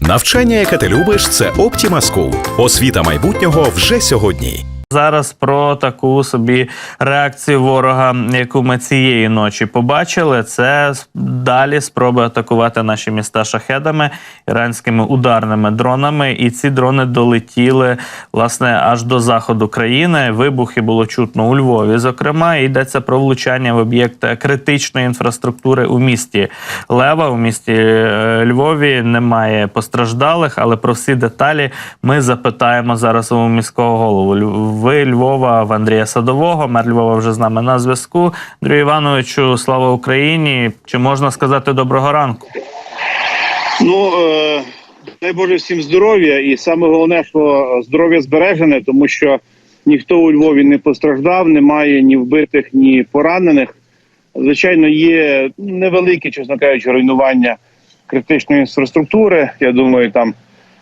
Навчання, яке ти любиш, це Optima School. Освіта майбутнього вже сьогодні. Зараз про таку собі реакцію ворога, яку ми цієї ночі побачили, це далі спроби атакувати наші міста шахедами, іранськими ударними дронами. І ці дрони долетіли власне аж до заходу країни. Вибухи було чутно у Львові. Зокрема, йдеться про влучання в об'єкти критичної інфраструктури у місті Лева. У місті е, Львові немає постраждалих, але про всі деталі ми запитаємо зараз у міського голову Ви Львова в Андрія Садового. Мер Львова вже з нами на зв'язку. Андрію Івановичу, слава Україні! Чи можна сказати доброго ранку? Ну е, дай Боже всім здоров'я, і саме головне, що здоров'я збережене, тому що ніхто у Львові не постраждав, немає ні вбитих, ні поранених. Звичайно, є невеликі, чесно кажучи, руйнування критичної інфраструктури. Я думаю, там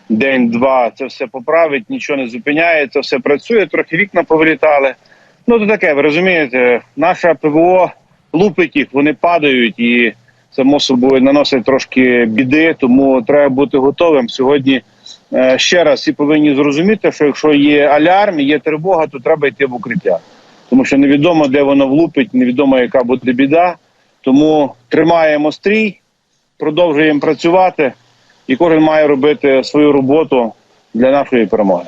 день-два це все поправить, нічого не зупиняється, все працює, трохи вікна повилітали. Ну, то таке, ви розумієте, наша ПВО лупить їх, вони падають і само собою наносить трошки біди, тому треба бути готовим. Сьогодні е, ще раз всі повинні зрозуміти, що якщо є алярм, є тривога, то треба йти в укриття. Тому що невідомо, де воно влупить, невідомо, яка буде біда. Тому тримаємо стрій, продовжуємо працювати, і кожен має робити свою роботу для нашої перемоги.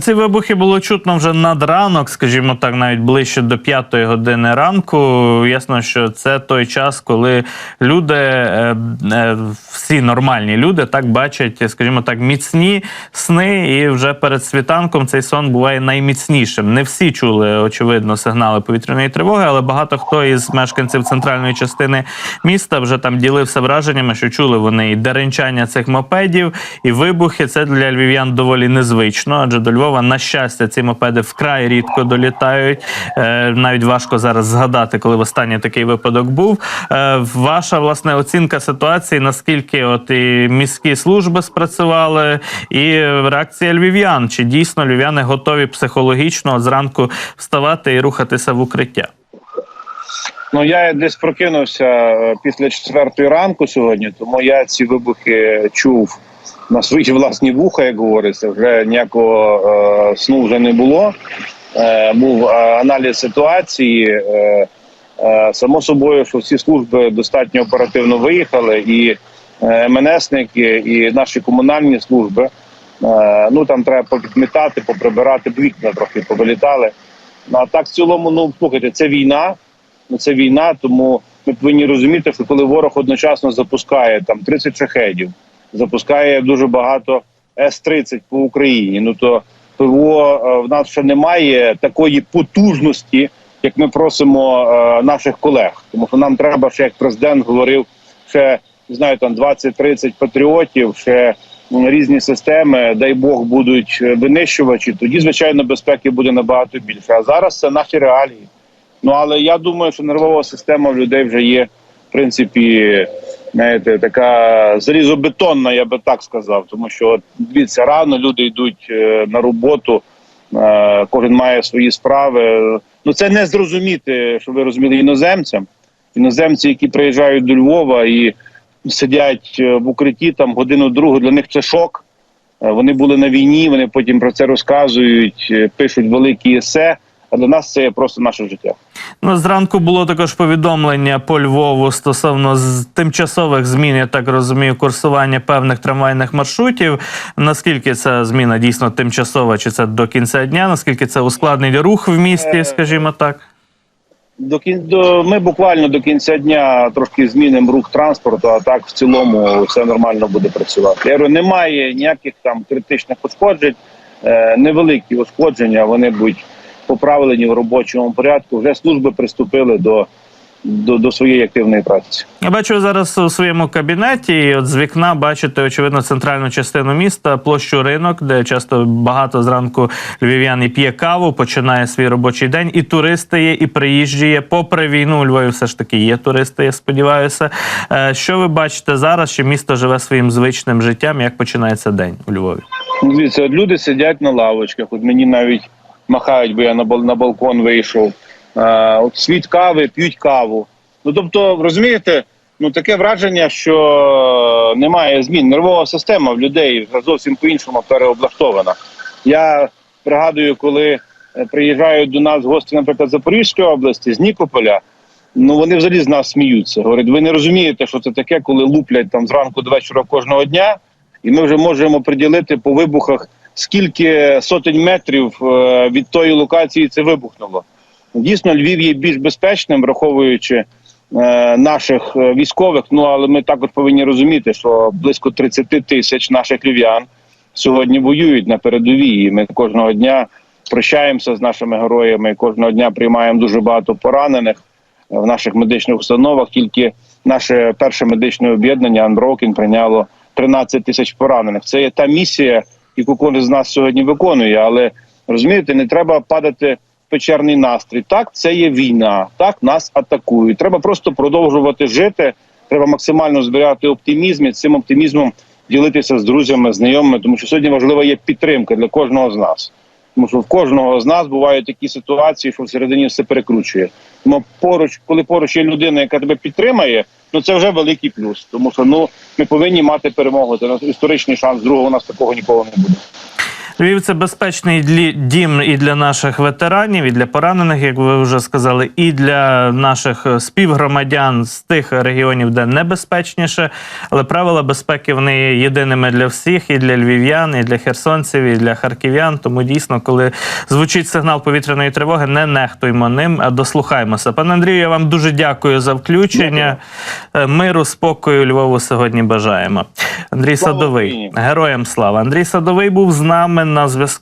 Ці вибухи було чутно вже над ранок, скажімо так, навіть ближче до п'ятої години ранку. Ясно, що це той час, коли люди, е, е, всі нормальні люди, так бачать, скажімо так, міцні сни, і вже перед світанком цей сон буває найміцнішим. Не всі чули, очевидно, сигнали повітряної тривоги, але багато хто із мешканців центральної частини міста вже там ділився враженнями, що чули вони і деренчання цих мопедів, і вибухи. Це для львів'ян доволі незвично, адже до Львова, на щастя, ці мопеди вкрай рідко долітають. Е, навіть важко зараз згадати, коли в останній такий випадок був. Е, ваша власне оцінка ситуації, наскільки от і міські служби спрацювали, і реакція львів'ян. Чи дійсно львів'яни готові психологічно зранку вставати і рухатися в укриття? Ну я десь прокинувся е, після четвертої ранку сьогодні, тому я ці вибухи чув на свої власні вуха, як говориться. Вже ніякого е, сну вже не було. Е, був е, аналіз ситуації. Е, е, само собою, що всі служби достатньо оперативно виїхали, і е, МНСники, і наші комунальні служби. Е, ну там треба попідмітати, поприбирати, вікна трохи повилітали. Ну а так в цілому, ну слухайте, це війна. Ну, це війна, тому ми повинні розуміти, що коли ворог одночасно запускає там 30 шахедів, запускає дуже багато С-30 по Україні. Ну то ПВО е, в нас ще немає такої потужності, як ми просимо е, наших колег. Тому що нам треба ще, як президент говорив, ще не знаю, там 20-30 патріотів, ще різні системи, дай Бог, будуть винищувачі. Тоді, звичайно, безпеки буде набагато більше. А зараз це наші реалії. Ну але я думаю, що нервова система в людей вже є, в принципі, знаєте, така залізобетонна, я би так сказав. Тому що дивіться, рано люди йдуть е, на роботу, е, кожен має свої справи. Ну це не зрозуміти, що ви розуміли іноземцям. Іноземці, які приїжджають до Львова і сидять е, в укритті там годину другу, для них це шок. Вони були на війні, вони потім про це розказують, пишуть великі есе. А для нас це просто наше життя. Ну, зранку було також повідомлення по Львову стосовно тимчасових змін, я так розумію, курсування певних трамвайних маршрутів. Наскільки ця зміна дійсно тимчасова, чи це до кінця дня? Наскільки це ускладнить рух в місті, скажімо так? До кін... до ми буквально до кінця дня трошки змінимо рух транспорту, а так в цілому все нормально буде працювати. Я говорю, немає ніяких там критичних ушкоджень, е, невеликі ушкодження. Вони будуть поправлені в робочому порядку. Вже служби приступили до, до, до своєї активної праці. Я бачу зараз у своєму кабінеті. і От з вікна бачите, очевидно, центральну частину міста, площу ринок, де часто багато зранку львів'ян і п'є каву, починає свій робочий день. І туристи є, і приїжджі є. Попри війну у Львові все ж таки є туристи. Я сподіваюся. Е, Що ви бачите зараз? Що місто живе своїм звичним життям? Як починається день у Львові? Ну, Дивіться, от люди сидять на лавочках. От мені навіть махають, бо я на, на балкон вийшов. От світ кави, п'ють каву. Ну тобто, розумієте, ну таке враження, що немає змін. Нервова система в людей зовсім по-іншому переоблаштована. Я пригадую, коли е, приїжджають до нас гості, наприклад, Запорізької області, з Нікополя. Ну вони взагалі з нас сміються. Говорять, ви не розумієте, що це таке, коли луплять там зранку до вечора кожного дня, і ми вже можемо приділити по вибухах, скільки сотень метрів е, від тої локації це вибухнуло. Дійсно, Львів є більш безпечним, враховуючи е, наших е, військових. Ну але ми також повинні розуміти, що близько 30 тисяч наших львів'ян сьогодні воюють на передовій. Ми кожного дня прощаємося з нашими героями. Кожного дня приймаємо дуже багато поранених в наших медичних установах. Тільки наше перше медичне об'єднання Unbroken прийняло 13 тисяч поранених. Це є та місія, яку кожен з нас сьогодні виконує. Але розумієте, не треба падати в печерний настрій. Так, це є війна, так нас атакують. Треба просто продовжувати жити. Треба максимально збирати оптимізм і цим оптимізмом ділитися з друзями, знайомими, тому що сьогодні важлива є підтримка для кожного з нас. Тому що в кожного з нас бувають такі ситуації, що всередині все перекручує. Тому поруч, коли поруч є людина, яка тебе підтримає, ну це вже великий плюс. Тому що ну ми повинні мати перемогу. Це наш історичний шанс. Другого у нас такого ніколи не буде. Львів це безпечний дім і для наших ветеранів, і для поранених, як ви вже сказали, і для наших е, співгромадян з тих регіонів, де небезпечніше. Але правила безпеки вони є єдиними для всіх, і для львів'ян, і для херсонців, і для харків'ян. Тому дійсно, коли звучить сигнал повітряної тривоги, не нехтуймо ним, а дослухаймося. Пане Андрію, я вам дуже дякую за включення. Е, Миру, спокою Львову сьогодні бажаємо. Андрій Слава Садовий, Україні! героям слава. Андрій Садовий був з нами на зв'язку.